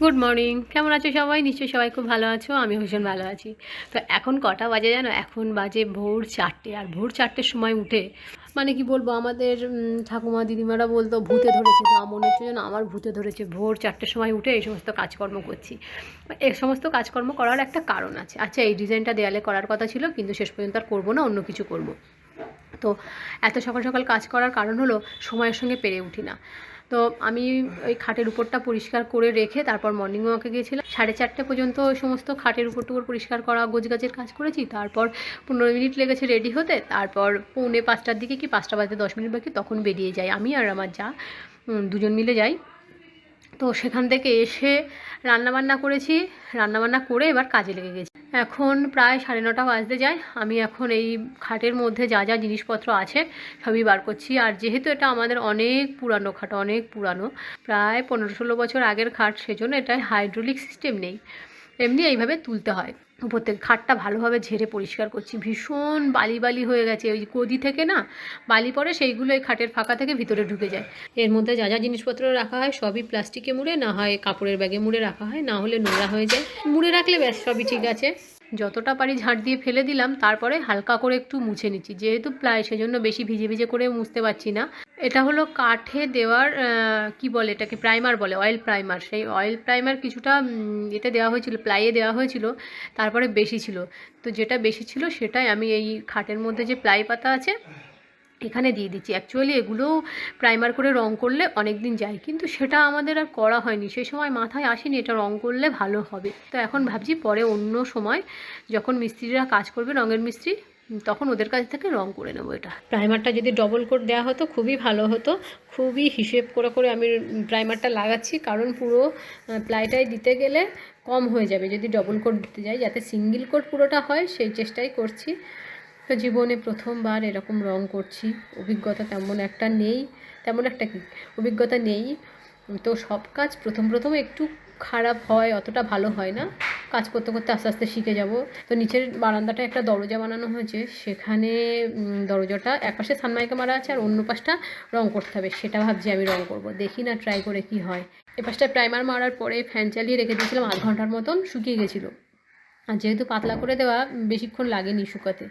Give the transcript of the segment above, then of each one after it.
Good morning কেমন আছো সবাই? নিশ্চয়ই সবাই খুব ভালো আছো আমি ভীষণ ভালো আছি। তো এখন কটা বাজে জানো? এখন বাজে ভোর চারটে, আর ভোর চারটের সময় উঠে মানে কি বলব, আমাদের ঠাকুমা, দিদিমারা বলতো, ভূতে ধরেছে তো মনে হচ্ছে যেন আমার ভূতে ধরেছে। ভোর চারটের সময় উঠে এই সমস্ত কাজকর্ম করছি। এই সমস্ত কাজকর্ম করার একটা কারণ আছে। আচ্ছা এই ডিজাইনটা দেয়ালে করার কথা ছিল, কিন্তু শেষ পর্যন্ত আর করব না, অন্য কিছু করব। তো এত সকাল সকাল কাজ করার কারণ হলো, সময়ের সঙ্গে পেরে উঠি না। তো আমি ওই খাটের উপরটা পরিষ্কার করে রেখে তারপর মর্নিং ওয়াকে গিয়েছিলাম। সাড়ে চারটে পর্যন্ত ওই সমস্ত খাটের উপর টুকুর পরিষ্কার করা, গোছগাছের কাজ করেছি। তারপর পনেরো মিনিট লেগেছে রেডি হতে। তারপর পৌনে পাঁচটার দিকে কি পাঁচটা বাজতে দশ মিনিট বাকি তখন বেরিয়ে যাই আমি আর আমার যা দুজন মিলে যাই। তো সেখান থেকে এসে রান্নাবান্না করেছি। রান্নাবান্না করে এবার কাজে লেগে গেছি। এখন প্রায় সাড়ে নটা বাজতে যায়। আমি এখন এই খাটের মধ্যে যা যা জিনিসপত্র আছে সবই বার করছি। আর যেহেতু এটা আমাদের অনেক পুরানো খাট, অনেক পুরানো, প্রায় পনেরো ষোলো বছর আগের খাট, সেজন্য এটায় হাইড্রোলিক সিস্টেম নেই। এমনি এইভাবে তুলতে হয়। উপর থেকে খাটটা ভালোভাবে ঝেড়ে পরিষ্কার করছি। ভীষণ বালি বালি হয়ে গেছে। ওই কদি থেকে না বালি পরে সেইগুলো এই খাটের ফাঁকা থেকে ভিতরে ঢুকে যায়। এর মধ্যে যা যা জিনিসপত্র রাখা হয় সবই প্লাস্টিকে মুড়ে, না হয় কাপড়ের ব্যাগে মুড়ে রাখা হয়, না হলে নোংরা হয়ে যায়। মুড়ে রাখলে ব্যাস সবই ঠিক আছে। যতটা পারি ঝাঁট দিয়ে ফেলে দিলাম, তারপরে হালকা করে একটু মুছে নিচ্ছি। যেহেতু প্লাই সেজন্য বেশি ভিজে ভিজে করে মুছতে পারছি না। এটা হলো কাঠে দেওয়ার কি বলে এটাকে প্রাইমার বলে অয়েল প্রাইমার সেই অয়েল প্রাইমার কিছুটা এতে দেওয়া হয়েছিল প্লাইয়ে দেওয়া হয়েছিল, তারপরে বেশি ছিল। তো যেটা বেশি ছিল সেটাই আমি এই খাটের মধ্যে যে প্লাই পাতা আছে এখানে দিয়ে দিচ্ছি। অ্যাকচুয়ালি এগুলোও প্রাইমার করে রং করলে অনেক দিন যায়, কিন্তু সেটা আমাদের আর করা হয়নি। সেই সময় মাথায় আসেনি এটা রং করলে ভালো হবে। তো এখন ভাবছি পরে অন্য সময় যখন মিস্ত্রিরা কাজ করবে, রঙের মিস্ত্রি, তখন ওদের কাছ থেকে রং করে নেব এটা। প্রাইমারটা যদি ডবল কোট দেওয়া হতো, খুবই ভালো হতো। খুবই হিসেব করে করে আমি প্রাইমারটা লাগাচ্ছি, কারণ পুরো প্লাইটাই দিতে গেলে কম হয়ে যাবে। যদি ডবল কোট দিতে যাই, যাতে সিঙ্গেল কোট পুরোটা হয়, সেই চেষ্টাই করছি। তো জীবনে প্রথমবার এরকম রং করছি, অভিজ্ঞতা তেমন একটা নেই, তেমন একটা কি? অভিজ্ঞতা নেই। তো সব কাজ প্রথম প্রথম একটু খারাপ হয়, অতটা ভালো হয় না। কাজ করতে করতে আস্তে আস্তে শিখে যাব। তো নিচের বারান্দাটা একটা দরজা বানানো হয়েছে। সেখানে দরজাটা একপাশে সানমাইকা মারা আছে আর অন্য পাশটা রং করতে হবে। সেটা ভাবছি আমি রং করব। দেখি না ট্রাই করে কি হয়। এ পাশটায় প্রাইমার মারার পরে ফ্যান চালিয়ে রেখে দিয়েছিলাম আধ ঘণ্টার মতন, শুকিয়ে গেছিল। আর যেহেতু পাতলা করে দেওয়া বেশিক্ষণ লাগেনি শুকাতে।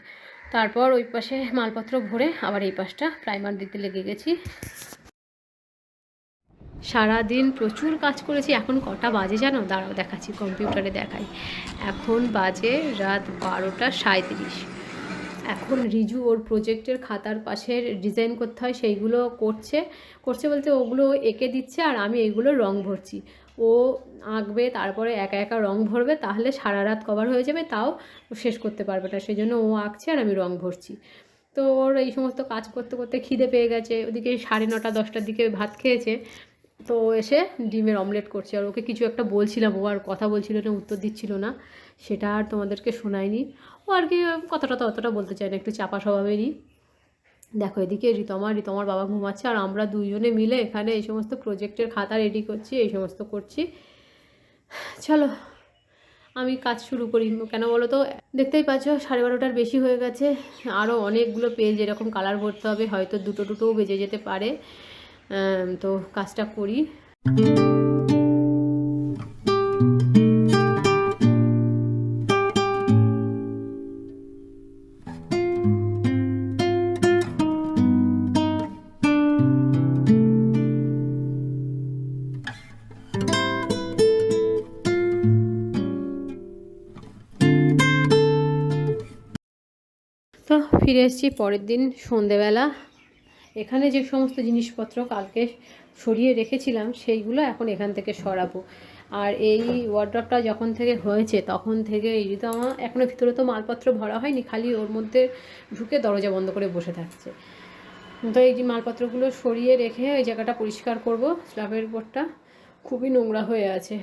তারপর ওই পাশে মালপত্র ভরে আবার এই পাশটা প্রাইমার দিতে লেগে গেছি। সারাদিন প্রচুর কাজ করেছি, এখন কটা বাজে জানো? দাঁড়াও দেখাচ্ছি, কম্পিউটারে দেখাই। এখন বাজে রাত বারোটা সাঁত্রিশ এখন রিজু ওর প্রজেক্টের খাতার পাশের ডিজাইন করতে হয়, সেইগুলো করছে। করছে বলতে ওগুলো এঁকে দিচ্ছে আর আমি এইগুলো রং ভরছি। ও আঁকবে, তারপরে একা একা রং ভরবে, তাহলে সারা রাত কভার হয়ে যাবে, তাও শেষ করতে পারবে না। সেই জন্য ও আঁকছে আর আমি রং ভরছি। তো ওর এই সমস্ত কাজ করতে করতে খিদে পেয়ে গেছে। ওদিকে সাড়ে নটা, দশটার দিকে ভাত খেয়েছে। তো এসে ডিমের অমলেট করছে। আর ওকে কিছু একটা বলছিলাম, ও আর কথা বলছিল না, উত্তর দিচ্ছিল না, সেটা আর তোমাদেরকে শোনায়নি। ও আর কি কথাটা তো অতটা বলতে চায় না, একটু চাপা স্বভাবেরই। দেখো, এদিকে রিতমা, রিতমার বাবা ঘুমাচ্ছে, আর আমরা দুইজনে মিলে এখানে এই সমস্ত প্রজেক্টের খাতা রেডি করছি, এই সমস্ত করছি। চলো, আমি কাজ শুরু করি। কেন বলো তো, দেখতেই পাচ্ছ, সাড়ে বারোটার বেশি হয়ে গেছে। আরও অনেকগুলো পেজ এরকম কালার ভরতে হবে, হয়তো দুটো দুটোও বেজে যেতে পারে। তো কাজটা করি। তো ফিরে এসেছি পরের দিন সন্ধেবেলা। এখানে যে সমস্ত জিনিসপত্র কালকে সরিয়ে রেখেছিলাম, সেইগুলো এখন এখান থেকে সরাবো। আর এই ওয়ার্ড্রপটা যখন থেকে হয়েছে, তখন থেকে এই তো আমার এখনও ভিতরে তো মালপত্র ভরা হয়নি, খালি ওর মধ্যে ঢুকে দরজা বন্ধ করে বসে থাকছে। তো এই যে মালপত্রগুলো সরিয়ে রেখে ওই জায়গাটা পরিষ্কার করব স্ল্যাবের উপরটা। খুবই নোংরা হয়ে আছে।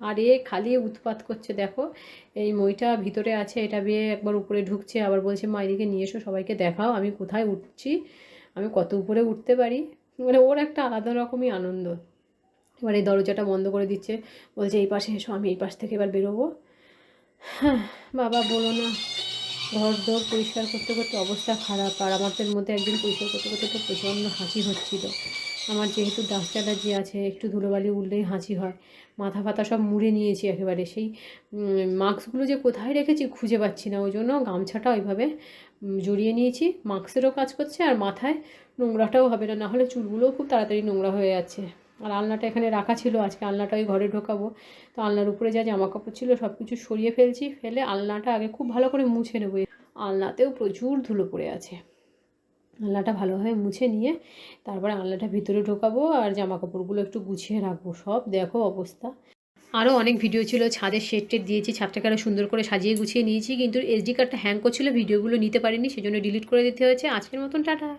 আর এ খালি উৎপাত করছে, দেখো। এই মইটা ভিতরে আছে, এটা বিয়ে একবার উপরে ঢুকছে, আবার বলছে, মা, এদিকে নিয়ে এসো, সবাইকে দেখাও, আমি কোথায় উঠছি? আমি কত উপরে উঠতে পারি? মানে ওর একটা আলাদা রকমই আনন্দ। এবার এই দরজাটা বন্ধ করে দিচ্ছে। বলছে, এই পাশে এসো, আমি এই পাশ থেকে এবার বেরোবো। হ্যাঁ বাবা বলো না। ঘর দর পরিষ্কার করতে করতে অবস্থা খারাপ। আর আমাদের মধ্যে একদিন পরিষ্কার করতে করতে তো প্রচণ্ড হাসি হচ্ছিল। আমার যেহেতু ডাস্ট অ্যালার্জি আছে, একটু ধুলোবালি উঠলেই হাঁচি হয়। মাথা ফাতা সব মুড়ে নিয়েছি একেবারে। সেই মাস্কগুলো যে কোথায় রেখেছি খুঁজে পাচ্ছি না। ওই জন্য গামছাটা ওইভাবে জড়িয়ে নিয়েছি, মাস্কেরও কাজ করছে আর মাথায় নোংরাটাও হবে না, নাহলে চুলগুলোও খুব তাড়াতাড়ি নোংরা হয়ে যাচ্ছে। আর আলনাটা এখানে রাখা ছিল, আজকে আলনাটা ওই ঘরে ঢোকাবো। তো আলনার উপরে যা জামা কাপড় ছিল সব কিছু সরিয়ে ফেলছি, ফেলে আলনাটা আগে খুব ভালো করে মুছে নেব। আলনাতেও প্রচুর ধুলো পড়ে আছে। আলনাটা ভালোভাবে মুছে নিয়ে তারপরে আলনাটা ভিতরে ঢোকাবো আর জামা কাপড়গুলো একটু গুছিয়ে রাখব। সব দেখো অবস্থা। আরও অনেক ভিডিও ছিল, ছাদের শেড টেড দিয়েছি, ছাদটাকে আরও সুন্দর করে সাজিয়ে গুছিয়ে নিয়েছি, কিন্তু এসডি কার্ডটা হ্যাং করছিল ভিডিওগুলো নিতে পারিনি, সেজন্য ডিলিট করে দিতে হয়েছে। আজকের মতন, টাটা।